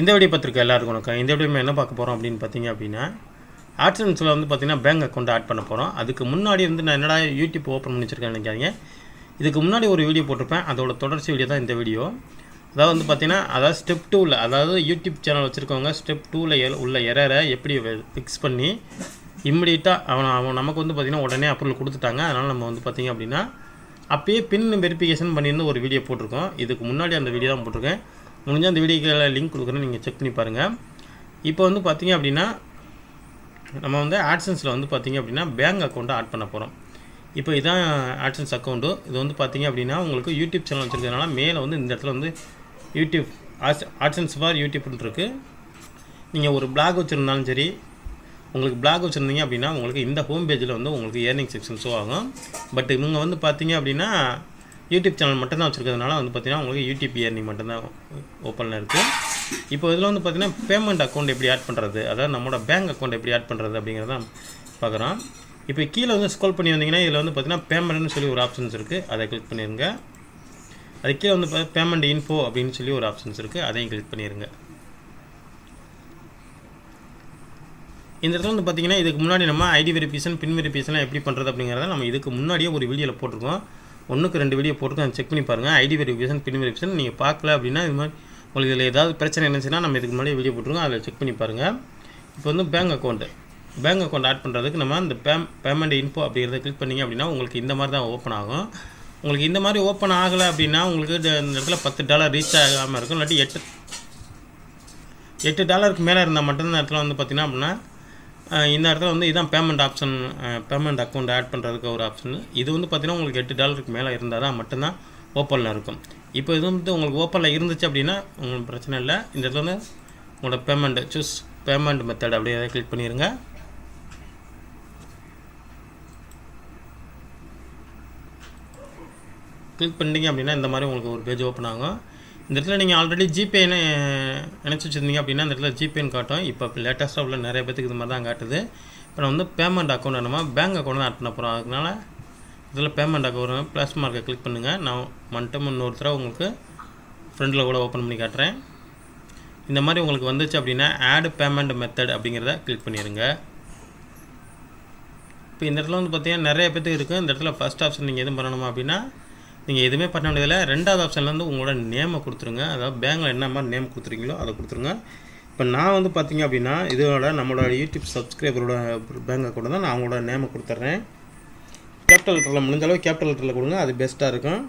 இந்த வீடியோ பார்த்துருக்க எல்லாருக்கும் வணக்கம். இந்த வீடியோ என்ன பார்க்க போகிறோம் அப்படின்னு பார்த்தீங்க அப்படின்னா ஆட்ஸன்ஸில் வந்து பார்த்தீங்கன்னா பேங்க் அக்கௌண்ட் ஆட் பண்ண போகிறோம் அதுக்கு முன்னாடி வந்து நான் என்னடா யூடியூப் ஓப்பன் பண்ணி வச்சுருக்கேன்னு நினைக்காதீங்க. இதுக்கு முன்னாடி ஒரு வீடியோ போட்டிருப்பேன். அதோட தொடர்ச்சி வீடியோ தான் இந்த வீடியோ. அதாவது வந்து பார்த்தீங்கன்னா அதாவது ஸ்டெப் டூவில் அதாவது யூடியூப் சேனல் வச்சுருக்கவங்க ஸ்டெப் டூவில் உள்ள எரரை எப்படி ஃபிக்ஸ் பண்ணி இம்மிடியட்டாக அவன் அவன் நமக்கு வந்து பார்த்திங்கன்னா உடனே அப்ரூவல் கொடுத்துட்டாங்க. அதனால் நம்ம வந்து பார்த்திங்க அப்படின்னா அப்பயே பின் வெரிஃபிகேஷன் பண்ணியிருந்து ஒரு வீடியோ போட்டிருக்கோம். இதுக்கு முன்னாடி அந்த வீடியோ தான் போட்டிருக்கேன். முடிஞ்சால் அந்த வீடியோக்கு லிங்க் கொடுக்குறேன். நீங்கள் செக் பண்ணி பாருங்கள் இப்போ வந்து பார்த்தீங்க அப்படின்னா நம்ம வந்து ஆட்சன்ஸில் வந்து பார்த்தீங்க அப்படின்னா பேங்க் அக்கௌண்ட்டை ஆட் பண்ண போகிறோம் இப்போ இதான் ஆட்சன்ஸ் அக்கௌண்ட்டு இது வந்து பார்த்தீங்க அப்படின்னா உங்களுக்கு யூடியூப் சேனல் வச்சுருக்கனால மேலே வந்து இந்த இடத்துல வந்து யூடியூப் ஆட்சன்ஸ் ஃபார் யூடியூப்னு இருக்குது நீங்கள் ஒரு பிளாக் வச்சுருந்தாலும் சரி உங்களுக்கு பிளாக் வச்சுருந்தீங்க அப்படின்னா உங்களுக்கு இந்த ஹோம் பேஜில் வந்து உங்களுக்கு ஏர்னிங் செக்ஷன் ஷோ ஆகும். பட் இவங்க வந்து பார்த்தீங்க அப்படின்னா யூடியூப் சேனல் மட்டும்தான் வச்சுருக்கிறதுனால வந்து பார்த்தீங்கன்னா உங்களுக்கு யூடியூப் இயர்னிங் மட்டும்தான் ஓப்பனில் இருக்குது இப்போ இதில் வந்து பார்த்திங்கன்னா பேமெண்ட் அக்கௌண்ட் எப்படி ஆட் பண்ணுறது அதாவது நம்மளோட பேங்க் அக்கௌண்ட் எப்படி ஆட் பண்ணுறது அப்படிங்கிறத பார்க்குறோம் இப்போ கீழே வந்து ஸ்க்ரோல் பண்ணி வந்தீங்கன்னா இதில் வந்து பார்த்திங்கன்னா பேமெண்ட்னு சொல்லி ஒரு ஆப்ஷன்ஸ் இருக்குது அதை கிளிக் பண்ணிடுங்க அது கீழே வந்து பேமெண்ட் இன்ஃபோ அப்படின்னு சொல்லி ஒரு ஆப்ஷன்ஸ் இருக்குது அதையும் கிளிக் பண்ணிடுங்க இந்த இடத்துல வந்து பார்த்திங்கன்னா இதுக்கு முன்னாடி நம்ம ஐடி வெரிஃபிகேஷன் பின் வெரிஃபிகேஷன்லாம் எப்படி பண்ணுறது அப்படிங்கிறத நம்ம இதுக்கு முன்னாடியே ஒரு வீடியோவில் போட்டிருக்கோம். ஒன்றுக்கு ரெண்டு வீடியோ போட்டிருக்கோம் செக் பண்ணி பாருங்கள் ஐடி வெரிஃபிகேஷன் பின் வெரிஃபிகேஷன் நீங்கள் பார்க்கல அப்படின்னா இது மாதிரி உங்களுக்கு இதில் ஏதாவது பிரச்சனை இருந்துச்சுன்னா நம்ம இதுக்கு முன்னாடி வீடியோ போட்டிருக்கோம் அதில் செக் பண்ணி பாருங்கள் இப்போ வந்து bank account bank account add பண்ணுறதுக்கு நம்ம இந்த பே பேமெண்ட் இன்ஃபோ அப்படிங்கிறத கிளிக் பண்ணிங்க அப்படின்னா உங்களுக்கு இந்த மாதிரி தான் ஓப்பன் ஆகும். உங்களுக்கு இந்த மாதிரி ஓப்பன் ஆகலை அப்படின்னா உங்களுக்கு இந்த இடத்துல பத்து டாலர் ரீச் ஆகாமல் இருக்கும். இல்லாட்டி எட்டு எட்டு டாலருக்கு மேலே இருந்தால் மட்டும்தான் இந்த இடத்துல வந்து பார்த்திங்கன்னா அப்படின்னா இந்த இடத்துல வந்து இதான் payment option payment account add பண்ணுறதுக்கு ஒரு ஆப்ஷன் இது வந்து பார்த்திங்கன்னா உங்களுக்கு எட்டு டாலருக்கு மேலே இருந்தால் தான் மட்டும்தான் ஓப்பனில் இருக்கும். இப்போ இது வந்து உங்களுக்கு ஓப்பனில் இருந்துச்சு அப்படின்னா உங்களுக்கு பிரச்சனை இல்லை. இந்த இடத்துல வந்து உங்களோட பேமெண்ட் சூஸ் பேமெண்ட் மெத்தட் அப்படியே கிளிக் பண்ணிடுங்க கிளிக் பண்ணிட்டீங்க அப்படின்னா இந்த மாதிரி உங்களுக்கு ஒரு பேஜ் ஓப்பன் ஆகும். இந்த இடத்துல நீங்கள் ஆல்ரெடி ஜிபேன்னு நினச்சி வச்சுருந்தீங்க அப்படின்னா இந்த இடத்துல ஜிபேன்னு காட்டும். இப்போ லேட்டஸ்ட்டாக உள்ள நிறைய பேத்துக்கு இது மாதிரி தான் காட்டுது. இப்போ நான் வந்து பேமெண்ட் அக்கௌண்ட் நம்ம பேங்க் அக்கௌண்ட் தான் ஆட் பண்ண போகிறோம் அதனால இதில் பேமெண்ட் அக்கௌண்ட் ப்ளஸ் மார்க்கை கிளிக் பண்ணுங்கள் நான் மட்டும் இன்னொரு தடவை உங்களுக்கு ஃப்ரெண்டில் கூட ஓப்பன் பண்ணி காட்டுறேன். இந்த மாதிரி உங்களுக்கு வந்துச்சு அப்படின்னா ஆட் பேமெண்ட் மெத்தட் அப்படிங்கிறத கிளிக் பண்ணிடுங்க இப்போ இந்த இடத்துல வந்து பார்த்தீங்கன்னா நிறைய பேத்துக்கு இருக்குது இந்த இடத்துல ஃபஸ்ட் ஆப்ஷன் நீங்கள் எதுவும் பண்ணணுமா அப்படின்னா நீங்கள் எதுவுமே பண்ண வேண்டியதில்லை. ரெண்டாவது ஆப்ஷன்லேருந்து உங்களோட நேமை கொடுத்துருங்க. அதாவது பேங்கில் என்ன மாதிரி நேம் கொடுத்துருக்கீங்களோ அதை கொடுத்துருங்க. இப்போ நான் வந்து பார்த்தீங்க அப்படின்னா இதோட நம்மளோட யூடியூப் சப்ஸ்கிரைபரோட பேங்க் அக்கௌண்ட் தான் நான் அவங்களோட நேமை கொடுத்துட்றேன் கேபிட்டல் லெட்டரில் முடிஞ்ச அளவு கேபிட்டல் லெட்டரில் கொடுங்க. அது பெஸ்ட்டாக இருக்கும்.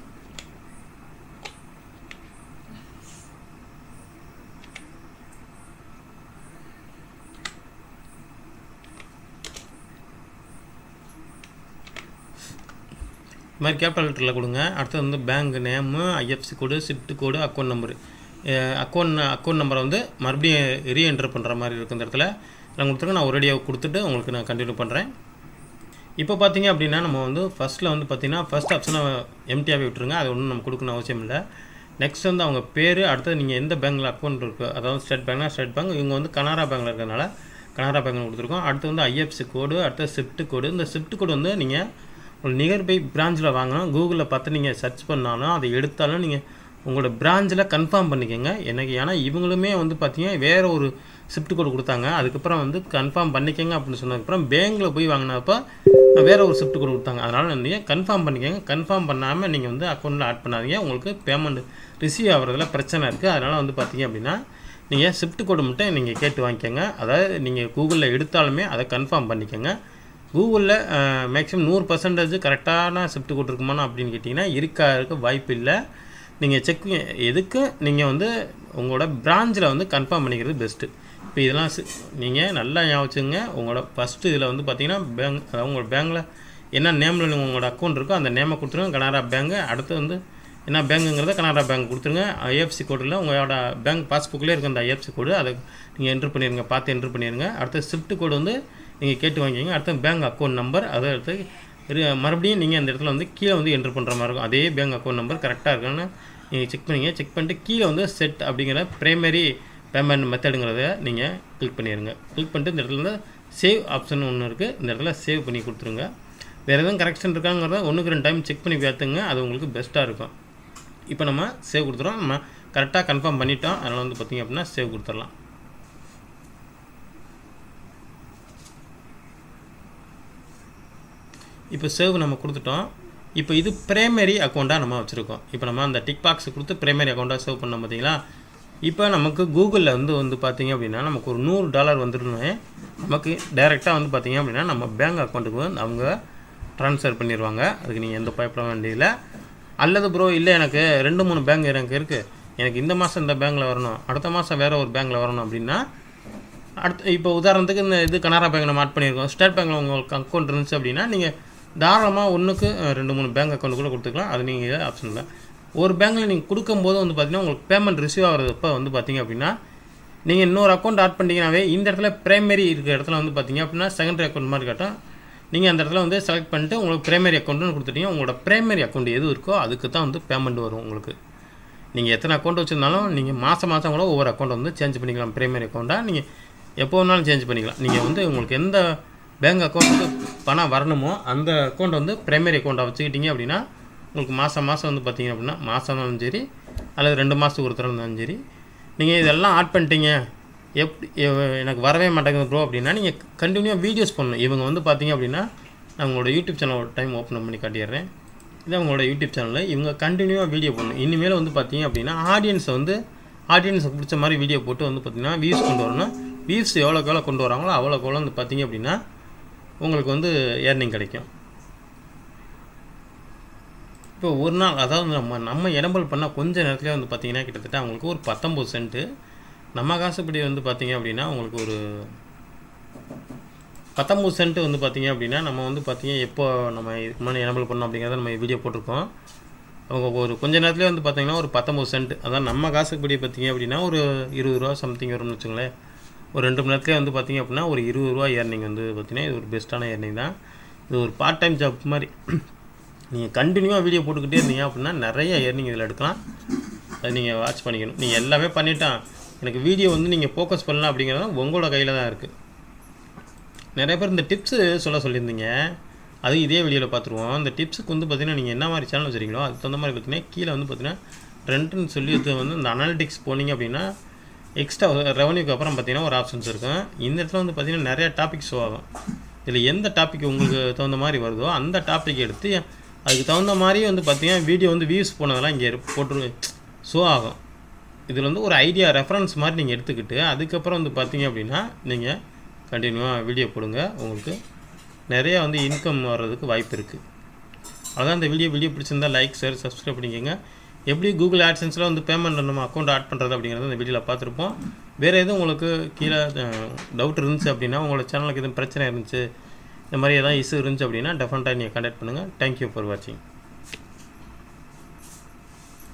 இது மாதிரி கேபிட்டல் லெட்டரில் கொடுங்க. அடுத்தது வந்து bank name IFC code city code account number account account நம்பரை வந்து மறுபடியும் ரீஎன்டர் பண்ணுற மாதிரி இருக்கும் இந்த இடத்துல. நான் கொடுத்துருங்க நான் ஒரேடியாக கொடுத்துட்டு உங்களுக்கு நான் கண்டினியூ பண்ணுறேன் இப்போ பார்த்தீங்க அப்படின்னா நம்ம வந்து ஃபஸ்ட்டில் வந்து பார்த்தீங்கன்னா ஃபஸ்ட் ஆப்ஷனை எம்டிஆவே விட்டுருங்க. அது ஒன்றும் நம்ம கொடுக்கணும் அவசியம் இல்லை. நெக்ஸ்ட் வந்து அவங்க பேர் அடுத்தது நீங்கள் எந்த பேங்க்கில் அக்கௌண்ட் இருக்குது அதாவது ஸ்டேட் பேங்க்னா ஸ்டேட் பேங்க் இவங்க வந்து கனரா பேங்க்கில் இருக்கிறதுனால கனரா பேங்க்கில் கொடுத்துருக்கோம். அடுத்து வந்து ஐஎஃப்சி கோடு அடுத்தது ஷிஃப்ட் கோடு இந்த ஷிஃப்ட் கோடு வந்து நீங்கள் ஒரு நியர்பை பிரான்ச்சில் வாங்கினா கூகுளில் பார்த்து நீங்கள் சர்ச் பண்ணாலும் அதை எடுத்தாலும் நீங்கள் உங்களோட பிரான்ச்சில் கன்ஃபார்ம் பண்ணிக்கோங்க. எனக்கு ஏன்னா இவங்களுமே வந்து பார்த்தீங்கன்னா வேறு ஒரு ஷிஃப்ட் கோடு கொடுத்தாங்க. அதுக்கப்புறம் வந்து கன்ஃபார்ம் பண்ணிக்கோங்க அப்படின்னு சொன்னதுக்கப்புறம் பேங்க்கில் போய் வாங்கினப்போ வேறு ஒரு ஷிஃப்ட் கோடு கொடுத்தாங்க. அதனால் நீங்கள் கன்ஃபார்ம் பண்ணிக்கோங்க. கன்ஃபார்ம் பண்ணாமல் நீங்கள் வந்து அக்கௌண்ட்டில் ஆட் பண்ணாதீங்க. உங்களுக்கு பேமெண்ட் ரிசீவ் ஆகிறதுல பிரச்சனை இருக்குது அதனால் வந்து பார்த்தீங்க அப்படின்னா நீங்கள் ஷிஃப்ட் கோடு மட்டும் நீங்கள் கேட்டு வாங்கிக்கோங்க. அதாவது நீங்கள் கூகுளில் எடுத்தாலுமே அதை கன்ஃபார்ம் பண்ணிக்கோங்க. கூகுளில் மேக்ஸிமம் நூறு பர்சன்டேஜ் கரெக்டான ஷிஃப்ட் கோட் அப்படின்னு கேட்டிங்கன்னா இருக்கா இருக்க வாய்ப்பு இல்லை. நீங்கள் செக் எதுக்கு? நீங்கள் வந்து உங்களோட பிரான்ச்சில் வந்து கன்ஃபார்ம் பண்ணிக்கிறது பெஸ்ட்டு இப்போ இதெல்லாம் நீங்கள் நல்லா ஞாபகத்துங்க உங்களோட ஃபஸ்ட்டு இதில் வந்து பார்த்தீங்கன்னா பேங்க் அதாவது உங்களோட பேங்கில் என்ன நேமில் உங்களோட அக்கௌண்ட் இருக்கோ அந்த நேமை கொடுத்துருங்க. கனரா பேங்க்கு அடுத்து வந்து என்ன பேங்குங்கிறத கனரா பேங்க் கொடுத்துருங்க. ஐஎஃப்சி கோடில் உங்களோட பேங்க் பாஸ்புக்லேயே இருக்க அந்த ஐஎஃப்சி கோடு அதை நீங்கள் என்ட்ரு பண்ணிடுங்க பார்த்து என்ட்ரு பண்ணிடுங்க அடுத்து ஷிஃப்ட் கோடு வந்து நீங்கள் கேட்டு வாங்கிக்கிங்க. அடுத்து பேங்க் அக்கௌண்ட் நம்பர் அதை அடுத்து மறுபடியும் நீங்கள் அந்த இடத்துல வந்து கீழே வந்து என்ட்ரு பண்ணுற மாதிரி இருக்கும். அதே பேங்க் அக்கௌண்ட் நம்பர் கரெக்டாக இருக்குன்னு நீங்கள் செக் பண்ணிங்க. செக் பண்ணிட்டு கீழே வந்து செட் அப்படிங்கிற ப்ரைமரி பேமெண்ட் மெத்தடுங்கிறத நீங்கள் கிளிக் பண்ணிடுங்க கிளிக் பண்ணிட்டு இந்த இடத்துல வந்து சேவ் ஆப்ஷன் ஒன்று இருக்குது இந்த இடத்துல சேவ் பண்ணி கொடுத்துருங்க. வேறு எதுவும் கரெக்ஷன் இருக்காங்கிறத ஒன்றுக்கு ரெண்டு டைம் செக் பண்ணி பார்த்துங்க. அது உங்களுக்கு பெஸ்ட்டாக இருக்கும். இப்போ நம்ம சேவ் கொடுத்துறோம். நம்ம கரெக்டாக கன்ஃபார்ம் பண்ணிட்டோம். அதனால் வந்து பார்த்திங்க அப்படின்னா சேவ் கொடுத்துடலாம். இப்போ சேவ் நம்ம கொடுத்துட்டோம். இப்போ இது ப்ரைமரி அக்கௌண்ட்டாக நம்ம வச்சுருக்கோம். இப்போ நம்ம அந்த டிக் பாக்ஸ் கொடுத்து ப்ரைமரி அக்கௌண்ட்டாக சேவ் பண்ணோம் பார்த்தீங்களா? இப்போ நமக்கு கூகுளில் வந்து வந்து பார்த்தீங்க அப்படின்னா நமக்கு ஒரு நூறு டாலர் வந்துருன்னு நமக்கு டைரெக்டாக வந்து பார்த்தீங்க அப்படின்னா நம்ம பேங்க் அக்கௌண்ட்டுக்கு வந்து அவங்க ட்ரான்ஸ்ஃபர் பண்ணிடுவாங்க அதுக்கு நீங்கள் எந்த பயப்பட வேண்டியதில்லை. அல்லது ப்ரோ இல்லை எனக்கு ரெண்டு மூணு பேங்க் எனக்கு இருக்குது எனக்கு இந்த மாதம் இந்த பேங்க்கில் வரணும். அடுத்த மாதம் வேறு ஒரு பேங்க்கில் வரணும் அப்படின்னா அடுத்து இப்போ உதாரணத்துக்கு இந்த இது கனரா பேங்க் நம்ம ஆட் பண்ணியிருக்கோம் ஸ்டேட் பேங்க்கில் உங்களுக்கு அக்கௌண்ட் இருந்துச்சு அப்படின்னா நீங்கள் தாராளமாக ஒன்றுக்கு ரெண்டு மூணு பேங்க் அக்கௌண்ட் கூட கொடுத்துக்கலாம். அது நீங்கள் ஆப்ஷன் இல்லை. ஒரு பேங்க்கில் நீங்கள் கொடுக்கும்போது வந்து பார்த்திங்கன்னா உங்களுக்கு பேமெண்ட் ரிசீவ் ஆகிறப்ப வந்து பார்த்தீங்க அப்படின்னா நீங்கள் இன்னொரு அக்கௌண்ட் ஆட் பண்ணிட்டீங்கனாவே இந்த இடத்துல ப்ரைமரி இருக்கிற இடத்துல வந்து பார்த்தீங்க அப்படின்னா செகண்டரி அக்கௌண்ட் மாதிரி கட்டும். நீங்கள் அந்த இடத்துல வந்து செலக்ட் பண்ணிட்டு உங்களுக்கு ப்ரைமரி அக்கௌண்ட்டுன்னு கொடுத்துட்டீங்க. உங்களோட ப்ரைமரி அக்கௌண்ட் எது இருக்கோ அதுக்கு தான் வந்து பேமெண்ட் வரும் உங்களுக்கு. நீங்கள் எத்தனை அக்கௌண்ட் வச்சுருந்தாலும் நீங்கள் மாதம் மாதம் கூட ஒவ்வொரு அக்கௌண்ட் வந்து சேஞ்ச் பண்ணிக்கலாம். ப்ரைமரி அக்கௌண்ட்டாக நீங்கள் எப்போ வேணாலும் சேஞ்ச் பண்ணிக்கலாம். நீங்கள் வந்து உங்களுக்கு எந்த பேங்க் அக்கௌண்ட்டுக்கு பணம் வரணுமோ அந்த அக்கௌண்ட் வந்து ப்ரைமரி அக்கௌண்ட்டாக வச்சுக்கிட்டிங்க அப்படின்னா உங்களுக்கு மாதம் மாதம் வந்து பார்த்தீங்க அப்படின்னா மாதம் இருந்தாலும் சரி அல்லது ரெண்டு மாதத்துக்கு ஒரு தடவை இருந்தாலும் சரி நீங்கள் இதெல்லாம் ஆட் பண்ணிட்டீங்க எப்படி எ- எனக்கு வரவே மாட்டேங்குது ப்ரோ அப்படின்னா நீங்கள் கண்டினியூவாக வீடியோஸ் பண்ணணும். இவங்க வந்து பார்த்திங்க அப்படின்னா நான் உங்களோட யூடியூப் சேனல் ஒரு டைம் ஓப்பன் பண்ணி காட்டிடுறேன். இது அவங்களோட யூடியூப் சேனலில் இவங்க கண்டினியூவாக வீடியோ பண்ணணும். இனிமேல் வந்து பார்த்தீங்க அப்படின்னா ஆடியன்ஸை வந்து ஆடியன்ஸுக்கு பிடிச்ச மாதிரி வீடியோ போட்டு வந்து பார்த்தீங்கன்னா வியூஸ் கொண்டு வரணும். வியூஸ் எவ்வளோக்கு எவ்வளோ கொண்டு வராங்களோ அவ்வளோக்கு எவ்வளோ வந்து பார்த்திங்க அப்படின்னா உங்களுக்கு வந்து ஏர்னிங் கிடைக்கும். இப்போ ஒரு நாள் அதாவது நம்ம நம்ம இடம்பல் பண்ணால் கொஞ்ச நேரத்துலேயே வந்து பார்த்திங்கன்னா கிட்டத்தட்ட அவங்களுக்கு ஒரு பத்தொம்பது சென்ட்டு நம்ம காசுப்படி வந்து பார்த்தீங்க அப்படின்னா உங்களுக்கு ஒரு பத்தொம்பது சென்ட் வந்து பார்த்திங்க அப்படின்னா நம்ம வந்து பார்த்திங்கன்னா எப்போ நம்ம இதுக்கு முன்னாடி இடம்பல் பண்ணோம் அப்படிங்கிறத நம்ம வீடியோ போட்டிருக்கோம். அவங்க ஒரு கொஞ்ச நேரத்துலேயே வந்து பார்த்திங்கன்னா ஒரு பத்தொம்பது சென்ட் அதான் நம்ம காசுப்படி பார்த்தீங்க அப்படின்னா ஒரு இருபது ரூபா சம்திங் வரும்னு வச்சுங்களேன். ஒரு ரெண்டு மணி நேரத்துலேயே வந்து பார்த்தீங்க அப்படின்னா ஒரு இருபது ரூபா ஏர்னிங் வந்து பார்த்திங்கன்னா இது ஒரு பெஸ்ட்டான ஏர்னிங் தான். இது ஒரு பார்ட் டைம் ஜாப் மாதிரி நீங்கள் கண்டினியூவாக வீடியோ போட்டுக்கிட்டே இருந்தீங்க அப்படின்னா நிறைய ஏர்னிங் இதில் எடுக்கலாம். அதை நீங்கள் வாட்ச் பண்ணிக்கணும். நீங்கள் எல்லாமே பண்ணிட்டான் எனக்கு வீடியோ வந்து நீங்கள் ஃபோக்கஸ் பண்ணலாம் அப்படிங்கிறது உங்களோட கையில் தான் இருக்குது நிறைய பேர் இந்த டிப்ஸு சொல்ல சொல்லியிருந்தீங்க. அது இதே வீடியோவில் பார்த்துருவோம் இந்த டிப்ஸுக்கு வந்து பார்த்திங்கன்னா நீங்கள் என்ன மாதிரி சேனல் வச்சுருக்கீங்களோ அதுக்கு தகுந்த மாதிரி பார்த்தீங்கன்னா கீழே வந்து பார்த்திங்கன்னா ட்ரெண்ட்னு சொல்லி வந்து இந்த அனாலிட்டிக்ஸ் போனீங்க அப்படின்னா எக்ஸ்ட்ரா ரெவன்யூக்கு அப்புறம் பார்த்தீங்கன்னா ஒரு ஆப்ஷன்ஸ் இருக்கும். இந்த இடத்துல வந்து பார்த்தீங்கன்னா நிறையா டாபிக் ஷோ ஆகும். இதில் எந்த டாபிக் உங்களுக்கு தகுந்த மாதிரி வருதோ அந்த டாபிக் எடுத்து அதுக்கு தகுந்த மாதிரி வந்து பார்த்தீங்கன்னா வீடியோ வந்து வியூஸ் போனதெல்லாம் இங்கே போட்டு ஷோ ஆகும். இதில் வந்து ஒரு ஐடியா ரெஃபரன்ஸ் மாதிரி நீங்கள் எடுத்துக்கிட்டு அதுக்கப்புறம் வந்து பார்த்தீங்க அப்படின்னா நீங்கள் கண்டினியூவாக வீடியோ போடுங்க. உங்களுக்கு நிறையா வந்து இன்கம் வர்றதுக்கு வாய்ப்பு இருக்குது அதான் அந்த வீடியோ வீடியோ பிடிச்சிருந்தா லைக் ஷேர் சப்ஸ்கிரைப் பண்ணிக்கோங்க. எப்படி கூகுள் ஆட்சன்ஸில் வந்து பேமெண்ட் நம்ம அக்கௌண்ட் ஆட் பண்ணுறது அப்படிங்கிறத இந்த வீடியோவில் பார்த்துருப்போம். வேறு எதுவும் உங்களுக்கு கீழே டவுட் இருந்துச்சு அப்படின்னா உங்களோட சேனலுக்கு எதுவும் பிரச்சனை இருந்துச்சு இந்த மாதிரி எதாவது இஷ்யூ இருந்துச்சு அப்படின்னா டெஃபினட்டாக நீங்கள் கண்டக்ட் பண்ணுங்கள் தேங்க்யூ ஃபார் வாட்சிங்